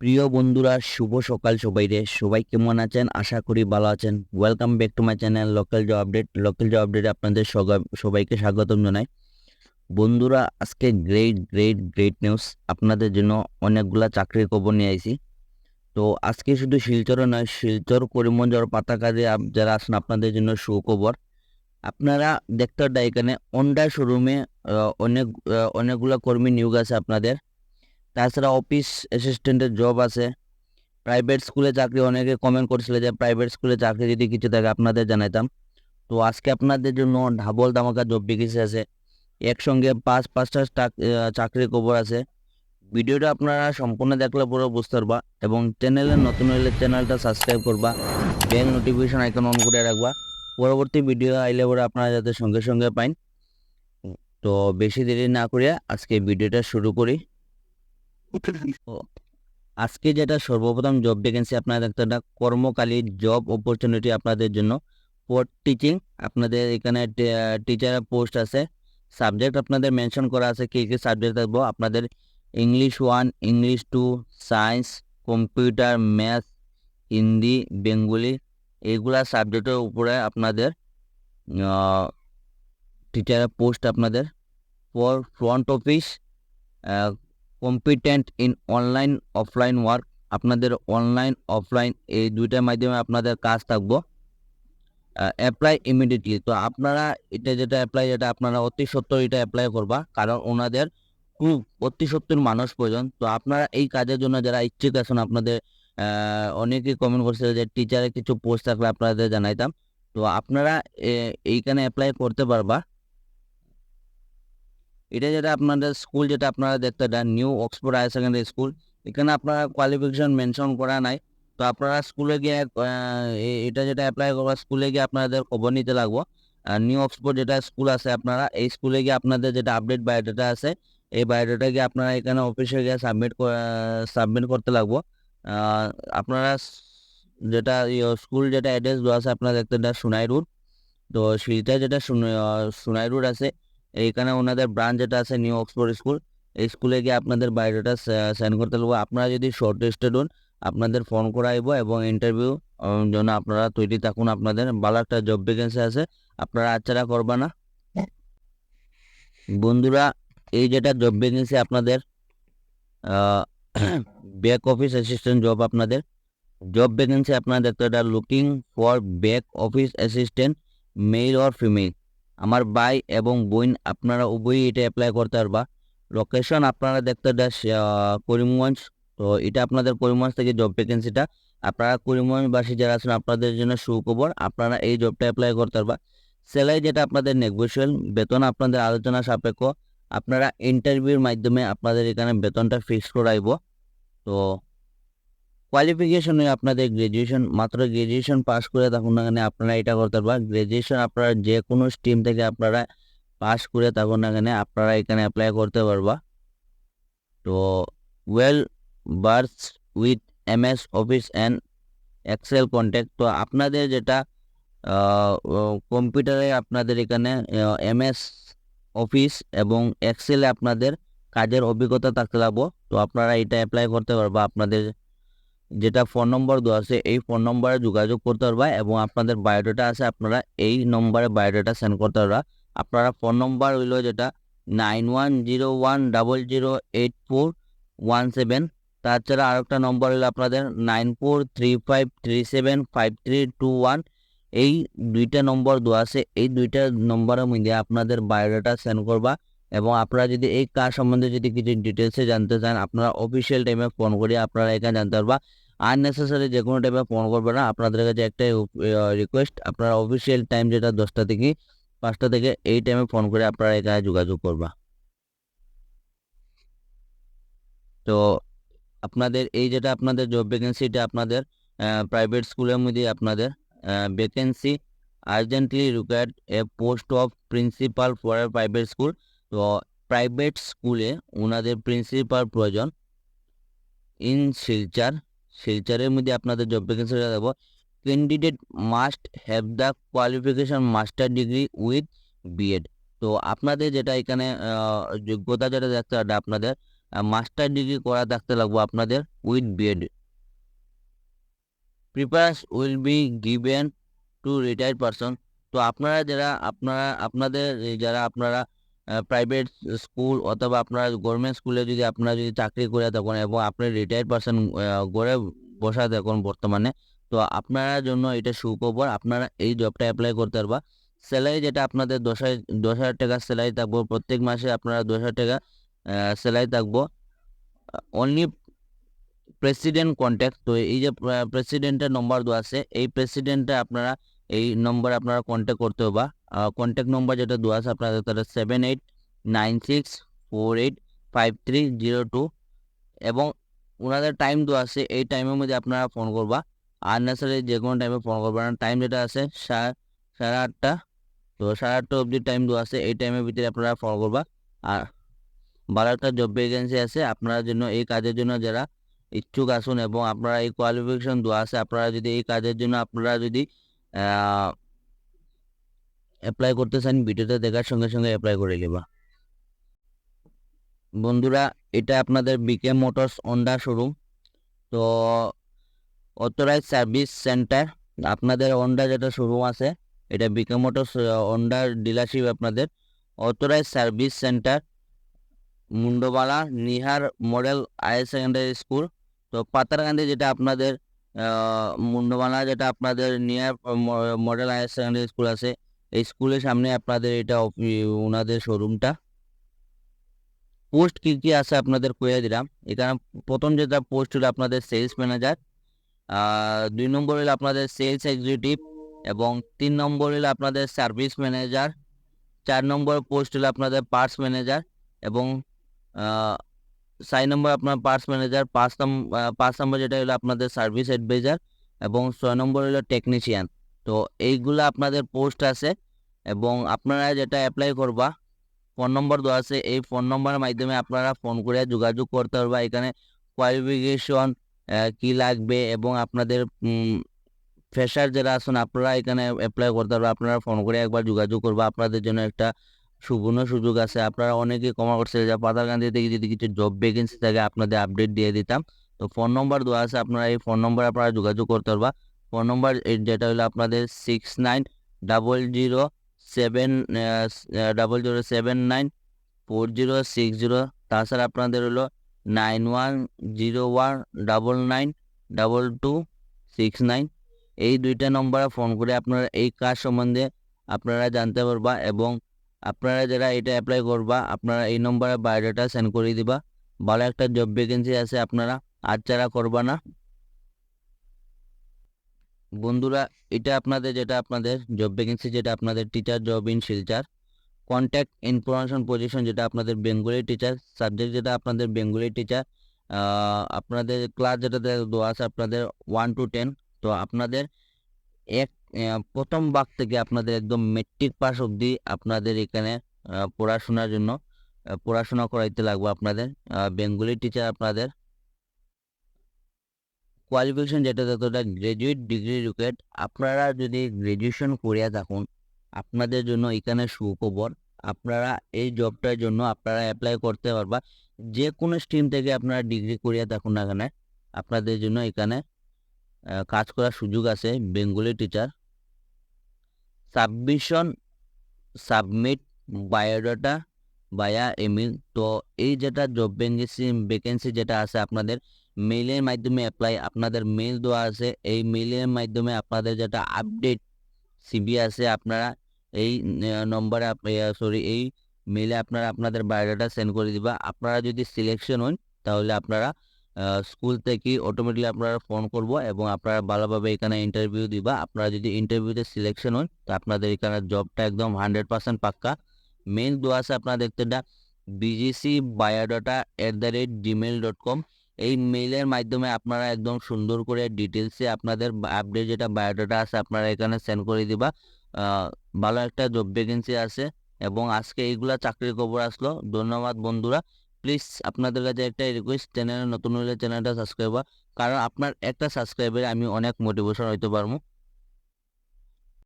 প্রিয় বন্ধুরা, শুভ সকাল সবাই রে সবাই কেমন আছেন? আশা করি ভালো আছেন। Welcome back to my channel local job update local job আপডেটে আপনাদের সবাইকে স্বাগতম জানাই। বন্ধুরা, আজকে গ্রেট গ্রেট গ্রেট নিউজ আপনাদের জন্য অনেকগুলা চাকরির খবর নিয়ে আইছি। তো আজকে শুধু শিলচরে নয়, শিলচর করিমগঞ্জ পাতাকাজে যারা আছেন, আপনাদের জন্য সুখবর। আপনারা দেখতে এখানে অন্ডা শোরুমে অনেক অনেকগুলা কর্মী নিয়োগ আছে আপনাদের। তাছাড়া অফিস অ্যাসিস্ট্যান্টের জব আছে। প্রাইভেট স্কুলে চাকরি অনেকে কমেন্ট করছিল যে প্রাইভেট স্কুলে চাকরি যদি কিছু থাকে আপনাদের জানাইতাম। তো আজকে আপনাদের জন্য ঢাবল ধামাকা জব বিকেসি আছে। একসঙ্গে পাঁচ, পাঁচটা চাকরির খবর আছে। ভিডিওটা আপনারা সম্পূর্ণ দেখলে পুরো বুঝতে পারবা এবং চ্যানেলে নতুন হলে চ্যানেলটা সাবস্ক্রাইব করবা বেল নোটিফিকেশন আইকন অন করে রাখবা। পরবর্তী ভিডিও আইলে পরে আপনারা যাতে সঙ্গে সঙ্গে পাইন। তো বেশি দেরি না করিয়া আজকে ভিডিওটা শুরু করি। আজকে যেটা সর্বপ্রথম জব ভ্যাকেন্সি আপনাদের একটা কর্মকালী জব অপরচুনিটি আপনাদের জন্য। ফর টিচিং আপনাদের এখানে টিচারের পোস্ট আছে। সাবজেক্ট আপনাদের মেনশন করা আছে, কী কী সাবজেক্ট থাকব? আপনাদের English one English two science computer math Hindi, Bengali এইগুলা সাবজেক্টের উপরে আপনাদের টিচারের পোস্ট আপনাদের। For front office competent in online offline work আপনাদের অনলাইন অফলাইন এই দুইটার মাধ্যমে আপনাদের কাজ থাকব। অ্যাপ্লাই ইমিডিয়েটলি তো আপনারা এটা যেটা অ্যাপ্লাই যেটা আপনারা অতি সত্তর এটা অ্যাপ্লাই করবা। কারণ ওনাদের খুব অতি সত্তর মানুষ প্রয়োজন। তো আপনারা এই কাজের জন্য যারা ইচ্ছুক আছেন, আপনাদের অনেকেই কমেন্ট করছে যে টিচারে কিছু পোস্ট থাকলে আপনাদের জানাইতাম। তো আপনারা এইখানে অ্যাপ্লাই করতে পারবা। এটা যেটা আপনাদের স্কুল যেটা আপনারা দেখতে দেন new Oxford higher secondary school. এখানে আপনারা কোয়ালিফিকেশন মেনশন করা নাই। তো আপনারা স্কুলে গিয়ে এটা যেটা অ্যাপ্লাই করবা, স্কুলে গিয়ে আপনাদের খবর নিতে লাগবো। নিউ অক্সফোর্ড যেটা স্কুল আছে আপনারা, এই স্কুলে গিয়ে আপনাদের যেটা আপডেট বায়োডাটা আছে, এই বায়োডাটা গিয়ে আপনারা এখানে অফিসে গিয়ে সাবমিট সাবমিট করতে লাগবো। আপনারা যেটা স্কুল যেটা অ্যাড্রেস দেওয়া আছে আপনারা দেখতে দেন সোনাই রোড তো শিলচর যেটা সোনাই রোড আছে এইখানে ওনাদের ব্রাঞ্চ যেটা আছে নিউ অক্সফোর্ড স্কুল এই স্কুলে গিয়ে আপনাদের বায়োডাটা সেন্ড করতে লাগবো আপনারা যদি শর্ট লিস্টেড হন আপনাদের ফোন করা আইব এবং ইন্টারভিউ জন্য আপনারা তৈরি থাকুন আপনাদের। ভালো একটা জব ভ্যাকেন্সি আছে, আপনারা আচ্ছারা করবা না। বন্ধুরা, এই যেটা জব ভ্যাকেন্সি আপনাদের ব্যাক অফিস অ্যাসিস্ট্যান্ট জব আপনাদের। জব ভ্যাকেন্সি আপনারা দেখতে এটা looking for back office assistant male or female আমার ভাই এবং বোন, আপনারা উভয়ই এটা অ্যাপ্লাই করতে পারবা। লোকেশন আপনারা দেখতে করিমগঞ্জ। তো এটা আপনাদের করিমগঞ্জ থেকে জব ভ্যাকেন্সিটা আপনারা করিমগঞ্জবাসী যারা আছেন, আপনাদের জন্য সুখবর, আপনারা এই জবটা অ্যাপ্লাই করতে পারবা। স্যালারি যেটা আপনাদের নেগোসিয়েল বেতন আপনাদের আলোচনা সাপেক্ষ। আপনারা ইন্টারভিউর মাধ্যমে আপনাদের এখানে বেতনটা ফিক্স করাইব। তো কোয়ালিফিকেশন আপনাদের গ্রাজুয়েশন মাত্র গ্রাজুয়েশন পাস করে তখন না কেন আপনারা এটা করতে পারবা গ্রাজুয়েশন আপনারা যে কোনো স্ট্রিম থেকে আপনারা পাস করে তখন না কেন আপনারা এখানে অ্যাপ্লাই করতে পারবা। তো well burst with M S office and Excel contact তো আপনাদের যেটা কম্পিউটারে আপনাদের এখানে এম এস অফিস এবং এক্সেলে আপনাদের কাজের অভিজ্ঞতা থাকতে লাগবো। তো আপনারা এটা অ্যাপ্লাই করতে পারবা, আপনাদের যেটা ফোন নম্বর দেওয়া আছে, এই ফোন নম্বরে যোগাযোগ করতে পারবা এবং আপনাদের বায়োডাটা আছে আপনারা এই নম্বরে বায়োডাটা সেন্ড করতে পারবা। আপনারা ফোন নম্বর হইল যেটা nine one zero one double zero eight four one seven. তাছাড়া আরেকটা নম্বর হলো আপনাদের nine four three five three seven five three two one. এই দুইটা নম্বর দেওয়া আছে, এই দুইটা নম্বরের মধ্যে আপনাদের বায়োডাটা সেন্ড করবা এবং আপনারা যদি এই কাজ সম্বন্ধে যদি কিছু ডিটেলসে জানতে চান, আপনারা অফিসিয়াল টাইমে ফোন করে আপনারা এখানে জানতে পারবা। আননেসেসারি যে কোনো টাইমে ফোন করবে না। আপনাদের কাছে একটাই রিকোয়েস্ট আপনারা অফিসিয়াল টাইম যেটা দশটা থেকে পাঁচটা থেকে এই টাইমে ফোন করে আপনারা এখানে যোগাযোগ করবা। তো আপনাদের, এই যেটা আপনাদের জব ভ্যাকেন্সি এটা আপনাদের প্রাইভেট স্কুলের মধ্যে আপনাদের vacancy urgently required a post of principal for a private school তো প্রাইভেট স্কুলে ওনাদের প্রিন্সিপাল প্রয়োজন ইন শিলচার শিলচারের মধ্যে আপনাদের জব ভ্যাকেন্সি দেবো। Candidate must have the qualification master degree with BEd তো আপনাদের যেটা এখানে যোগ্যতা যেটা দেখতে হবে আপনাদের মাস্টার ডিগ্রি করা থাকতে লাগবো আপনাদের with BEd preference will be given to retired person তো আপনারা যারা, আপনারা, আপনাদের, যারা আপনারা প্রাইভেট স্কুল অথবা আপনারা গভর্নমেন্ট স্কুলে যদি আপনারা যদি চাকরি করে থাকেন এবং আপনি রিটায়ার্ড পারসন গড়ে বসা থাকুন বর্তমানে, তো আপনারা জন্য এটা সুখবর। আপনারা এই জবটা অ্যাপ্লাই করতে পারবা। স্যালারি যেটা আপনাদের দশ হাজার দশ হাজার টাকা স্যালারি থাকব। প্রত্যেক মাসে আপনারা দশ হাজার টাকা স্যালারি থাকব। অনলি প্রেসিডেন্ট কন্ট্যাক্ট তো এই যে প্রেসিডেন্টের নম্বর দেওয়া আছে, এই প্রেসিডেন্টে আপনারা, এই নম্বরে আপনারা কন্ট্যাক্ট করতে হবে কন্ট্যাক্ট নম্বর যেটা দেওয়া আছে আপনাদের তাহলে seven eight nine six four eight five three zero two এবং ওনাদের টাইম দেওয়া আছে এই টাইমের মধ্যে আপনারা ফোন করবা। আর নেসারি যে কোনো টাইমে ফোন করবা। টাইম যেটা আছে সাড়ে আটটা, তো সাড়ে আটটা অবধি টাইম দেওয়া আছে। এই টাইমের ভিতরে আপনারা ফোন করবা। আর ভালো একটা জব ভ্যাকেন্সি আছে। আপনার জন্য এই কাজের জন্য যারা ইচ্ছুক আসুন এবং আপনারা এই কোয়ালিফিকেশন দেওয়া আছে, আপনারা যদি এই কাজের জন্য আপনারা যদি অ্যাপ্লাই করতে চান ভিডিওতে দেখার সঙ্গে সঙ্গে অ্যাপ্লাই করে নেবা। বন্ধুরা, এটা আপনাদের বিকে মোটরস অন্ডা শোরুম তো অথরাইজ সার্ভিস সেন্টার আপনাদের অন্ডা যেটা শোরুম আছে, এটা বিকে মোটরস অন্ডার ডিলারশিপ আপনাদের। Authorise service centre Mundbala, near model higher secondary school তো পাতারকান্দি যেটা আপনাদের মুন্ডবালা যেটা আপনাদের near model higher secondary school আছে এই স্কুলের সামনে আপনাদের এটা ওনাদের শোরুমটা। পোস্ট কী কী আছে আপনাদের কয়ে দিলাম। এখানে প্রথম যেটা পোস্ট হলো আপনাদের সেলস ম্যানেজার দুই নম্বর হলো আপনাদের সেলস এক্সিকিউটিভ এবং তিন নম্বর হলো আপনাদের সার্ভিস ম্যানেজার চার নম্বর পোস্ট হলো আপনাদের পার্টস ম্যানেজার এবং চার নম্বর আপনার পার্টস ম্যানেজার পাঁচ নম্বর পাঁচ নম্বর যেটা হলো আপনাদের সার্ভিস অ্যাডভাইজার এবং ছয় নম্বর হলো টেকনিশিয়ান তো এইগুলো আপনাদের পোস্ট আছে এবং আপনারা যেটা অ্যাপ্লাই করবা ফোন নম্বর দেওয়া আছে, এই ফোন নম্বরের মাধ্যমে আপনারা ফোন করে যোগাযোগ করতে পারবা। এখানে কোয়ালিফিকেশন কি লাগবে এবং আপনাদের ফ্রেশার যারা আছেন আপনারা এখানে অ্যাপ্লাই করতে পারবে। আপনারা ফোন করে একবার যোগাযোগ করবা। আপনাদের জন্য একটা সুবর্ণ সুযোগ আছে। আপনারা অনেকে কমা করছে যা পাতারকান্দি থেকে যদি কিছু জব ভ্যাকেন্সি থাকে, আপনাদের আপডেট দিয়ে দিতাম। তো ফোন নম্বর দেওয়া আছে, আপনারা এই ফোন নম্বরে আপনারা যোগাযোগ করতে পারবা। ফোন নম্বর যেটা হলো আপনাদের six nine double zero seven double zero seven nine four zero six zero তাছাড়া আপনাদের হলো nine one zero one double nine double two six nine এই দুইটা নম্বরে ফোন করে আপনারা এই কাজ সম্বন্ধে আপনারা জানতে পারবা এবং আপনারা যারা এটা অ্যাপ্লাই করবা, আপনারা এই নম্বরে বায়োডাটা সেন্ড করে দিবা। ভালো একটা জব ভ্যাকেন্সি আছে আপনারা, আর যারা করবা না বন্ধুরা, এটা আপনাদের যেটা আপনাদের জব ভ্যাকেন্সি যেটা আপনাদের teacher job in Silchar contact information position যেটা আপনাদের বেঙ্গলি টিচার সাবজেক্ট যেটা আপনাদের বেঙ্গলি টিচার আপনাদের ক্লাস যেটা দেওয়া আছে আপনাদের ওয়ান টু টেন তো আপনাদের এক প্রথম ভাগ থেকে আপনাদের একদম মেট্রিক পাস অবধি আপনাদের এখানে পড়াশোনার জন্য পড়াশোনা করাইতে লাগবে আপনাদের বেঙ্গলি টিচার আপনাদের কোয়ালিফিকেশন যেটা যতটা গ্রাজুয়েট ডিগ্রি রিকোয়ার্ড আপনারা যদি গ্রাজুয়েশন করিয়া থাকুন, আপনাদের জন্য এখানে সুখবর। আপনারা এই জবটার জন্য আপনারা অ্যাপ্লাই করতে পারবা। যে কোনো স্ট্রিম থেকে আপনারা ডিগ্রি করিয়া থাকুন না এখানে আপনাদের জন্য এখানে কাজ করার সুযোগ আছে। Bengali teacher submission submit biodata via email তো এই যেটা জব ভ্যাকেন্সি ভ্যাকেন্সি যেটা আছে আপনাদের মেইলের মাধ্যমে অ্যাপ্লাই আপনাদের মেইল দেওয়া আছে। এই মেইলের মাধ্যমে আপনাদের যেটা আপডেট সিবি আছে আপনারা এই নম্বরে সরি এই মেইলে আপনারা আপনাদের বায়োডাটা সেন্ড করে দিবা। আপনারা যদি সিলেকশন হন তাহলে আপনারা স্কুল থেকে অটোমেটিকলি আপনারা ফোন করব এবং আপনারা ভালোভাবে এখানে ইন্টারভিউ দিবা। আপনারা যদি ইন্টারভিউতে সিলেকশন হন তো আপনাদের এখানে জবটা একদম হান্ড্রেড পার্সেন্ট পাক্কা। মেইল দেওয়া আছে আপনারা দেখতে BGC biodata at the rate Gmail dot com এই মেইলের মাধ্যমে আপনারা একদম সুন্দর করে ডিটেলসে আপনাদের আপডেট যেটা বায়োডাটা আছে আপনারা এখানে সেন্ড করে দিবা। ভালো একটা জব ভ্যাকেন্সি আছে এবং আজকে এইগুলা চাকরির খবর আসলো। ধন্যবাদ বন্ধুরা। প্লিজ আপনাদের কাছে একটা রিকোয়েস্ট চ্যানেলে নতুন হলে চ্যানেলটা সাবস্ক্রাইব কারণ আপনার একটা সাবস্ক্রাইবারে আমি অনেক মোটিভেশন হইতে পারব।